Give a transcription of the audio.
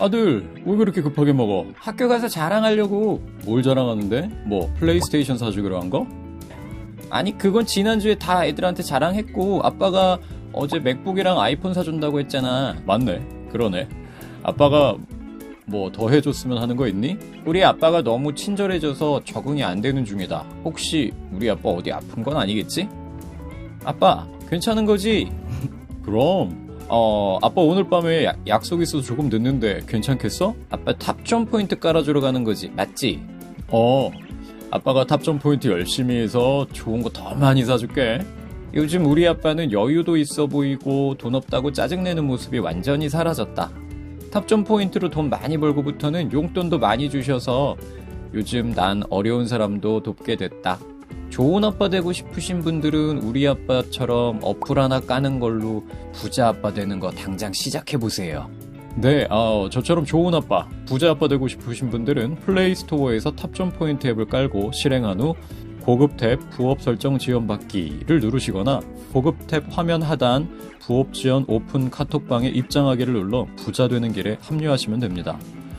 아들, 왜 그렇게 급하게 먹어? 학교 가서 자랑하려고. 뭘 자랑하는데? 뭐, 플레이스테이션 사주기로 한 거? 아니, 그건 지난주에 다 애들한테 자랑했고, 아빠가 어제 맥북이랑 아이폰 사준다고 했잖아. 맞네. 그러네. 아빠가 뭐 더 해줬으면 하는 거 있니? 우리 아빠가 너무 친절해져서 적응이 안 되는 중이다. 혹시 우리 아빠 어디 아픈 건 아니겠지? 아빠, 괜찮은 거지? 그럼. 어, 아빠 오늘 밤에 야- 약속 있어서 조금 늦는데 괜찮겠어? 아빠 탑점 포인트 깔아주러 가는 거지. 맞지? 어. 아빠가 탑점 포인트 열심히 해서 좋은 거 더 많이 사줄게. 요즘 우리 아빠는 여유도 있어 보이고 돈 없다고 짜증내는 모습이 완전히 사라졌다. 탑점 포인트로 돈 많이 벌고부터는 용돈도 많이 주셔서 요즘 난 어려운 사람도 돕게 됐다. 좋은 아빠 되고 싶으신 분들은 우리 아빠처럼 어플 하나 까는 걸로 부자 아빠 되는 거 당장 시작해 보세요. 네, 아, 저처럼 좋은 아빠, 부자 아빠 되고 싶으신 분들은 플레이 스토어에서 탑점 포인트 앱을 깔고 실행한 후 고급 탭 부업 설정 지원 받기를 누르시거나 고급 탭 화면 하단 부업 지원 오픈 카톡방에 입장하기를 눌러 부자 되는 길에 합류하시면 됩니다.